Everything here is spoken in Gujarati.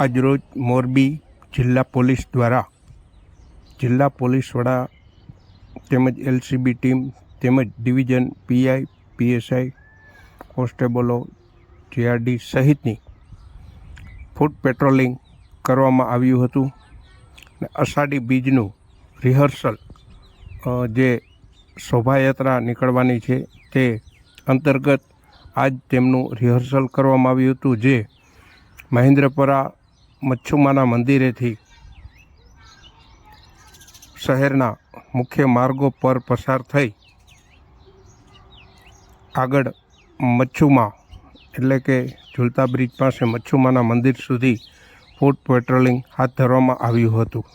આજરોજ મોરબી જિલ્લા પોલીસ દ્વારા જિલ્લા પોલીસ વડા તેમજ એલસીબી ટીમ તેમજ ડિવિઝન પીઆઈ, પીએસઆઈ, કોન્સ્ટેબલો, જીઆરડી સહિતની ફૂડ પેટ્રોલિંગ કરવામાં આવ્યું હતું ને અષાઢી બીજનું રિહર્સલ જે શોભાયાત્રા નીકળવાની છે તે અંતર્ગત આજ તેમનું રિહર્સલ કરવામાં આવ્યું હતું જે મહેન્દ્રપરા મચ્છુમાના મંદિરેથી શહેરના મુખ્ય માર્ગો પર પસાર થઈ આગળ મચ્છુમા, એટલે કે ઝુલતા બ્રિજ પાસે મચ્છુમાના મંદિર સુધી ફૂટ પેટ્રોલિંગ હાથ ધરવામાં આવ્યું હતું.